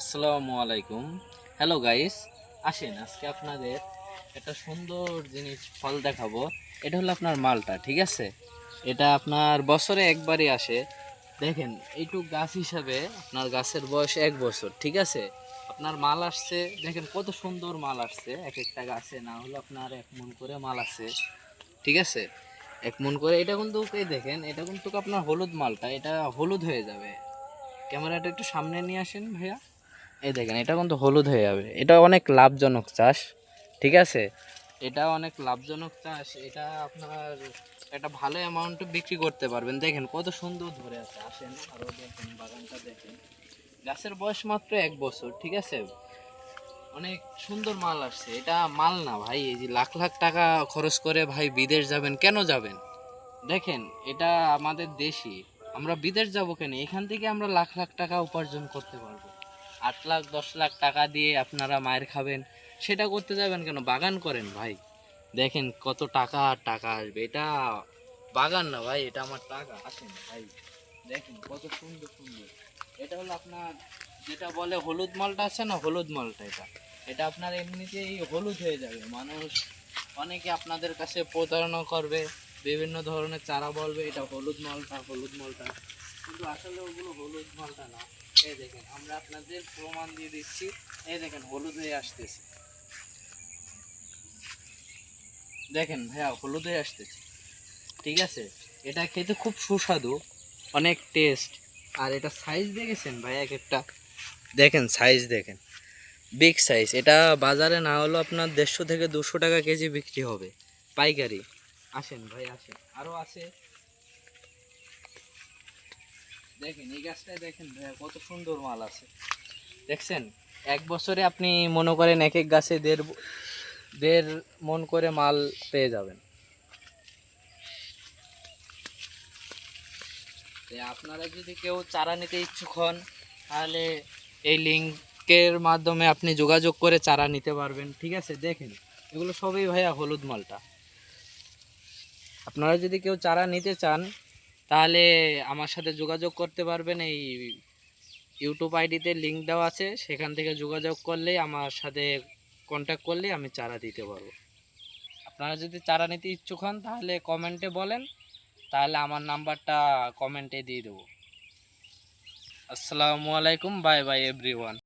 আসসালামু আলাইকুম। Hello guys আসেন, আজকে আপনাদের একটা সুন্দর জিনিস ফল দেখাবো। এটা হলো আপনার মালটা, ঠিক আছে? এটা আপনার বছরে একবারই আসে। দেখেন, এইটুক গাছ হিসাবে আপনার গাছের বয়স এক বছর, ঠিক আছে? আপনার মাল আসছে, দেখেন কত সুন্দর মাল আসছে। এক একটা গাছে না হলো আপনার এক মন করে মাল আছে, ঠিক আছে? এক মন করে, এটা কিন্তু এই দেখেন, এটা কিন্তু আপনার হলুদ মালটা, এটা হলুদ হয়ে যাবে। ক্যামেরাটা একটু সামনে নিয়ে আসেন ভাইয়া। এই দেখেন, এটা কিন্তু হলুদ হয়ে যাবে। এটা অনেক লাভজনক চাষ, ঠিক আছে? এটা অনেক লাভজনক চাষ, এটা আপনার একটা ভালো অ্যামাউন্টে বিক্রি করতে পারবেন। দেখেন, কত সুন্দর ধরে আছে, আসেন আরও দেখেন, বাগানটা দেখেন। গাছের বয়স মাত্র এক বছর, ঠিক আছে? অনেক সুন্দর মাল আসছে, এটা মাল না ভাই, এই যে লাখ লাখ টাকা খরচ করে ভাই বিদেশ যাবেন, কেন যাবেন? দেখেন, এটা আমাদের দেশি আমরা বিদেশ যাব কেন? এখান থেকে আমরা লাখ লাখ টাকা উপার্জন করতে পারব। আট লাখ, দশ লাখ টাকা দিয়ে আপনারা মায়ের খাবেন, সেটা করতে যাবেন কেন? বাগান করেন ভাই। দেখেন কত টাকা টাকা আসবে। এটা বাগান না ভাই, এটা আমার টাকা। আসেন ভাই, দেখেন কত সুন্দর সুন্দর। এটা হলো আপনার যেটা বলে হলুদ মালটা আছে না? হলুদ মালটা এটা। এটা আপনার এমনিতেই হলুদ হয়ে যাবে। মানুষ অনেকে আপনাদের কাছে প্রতারণা করবে, বিভিন্ন ধরনের চারা বলবে, এটা হলুদ মালটা হলুদ মালটা। কিন্তু আসলে ওগুলো হলুদ মালটা না। এই দেখেন, আমরা আপনাদের প্রমাণ দিয়ে দিচ্ছি। এই দেখেন, হলুদ হয়ে আসতেছে। দেখেন ভাইয়া, হলুদ হয়ে আসতেছে। ঠিক আছে? এটা খেতে খুব সুস্বাদু, অনেক টেস্ট আর এটা সাইজ দেখেছেন ভাই এক একটা? দেখেন সাইজ দেখেন। বিগ সাইজ এটা বাজারে না হলেও আপনার দেড়শো থেকে দুশো টাকা কেজি বিক্রি হবে। পাইকারি। আসেন ভাই, আসেন। আরও আছে। দেখেন, এই গাছটায় দেখেন কত সুন্দর মাল আছে। দেখছেন, এক বছরে আপনি মনে করেন এক এক গাছে দেড় দেড় মন করে মাল পেয়ে যাবেন। আপনারা যদি কেউ চারা নিতে ইচ্ছুক হন, তাহলে এই লিঙ্কের মাধ্যমে আপনি যোগাযোগ করে চারা নিতে পারবেন। ঠিক আছে, দেখেন, এগুলো সবই ভাইয়া হলুদ মালটা। আপনারা যদি কেউ চারা নিতে চান তাহলে আমার সাথে যোগাযোগ করতে পারবেন। এই ইউটিউব আইডিতে লিঙ্ক দেওয়া আছে। সেখান থেকে যোগাযোগ করলে, আমার সাথে কন্ট্যাক্ট করলে আমি চারা দিতে পারব। আপনারা যদি চারা নিতে ইচ্ছুক হন, তাহলে কমেন্টে বলেন। তাহলে আমার নাম্বারটা কমেন্টে দিয়ে দেবো। আসসালামু আলাইকুম। Bye bye everyone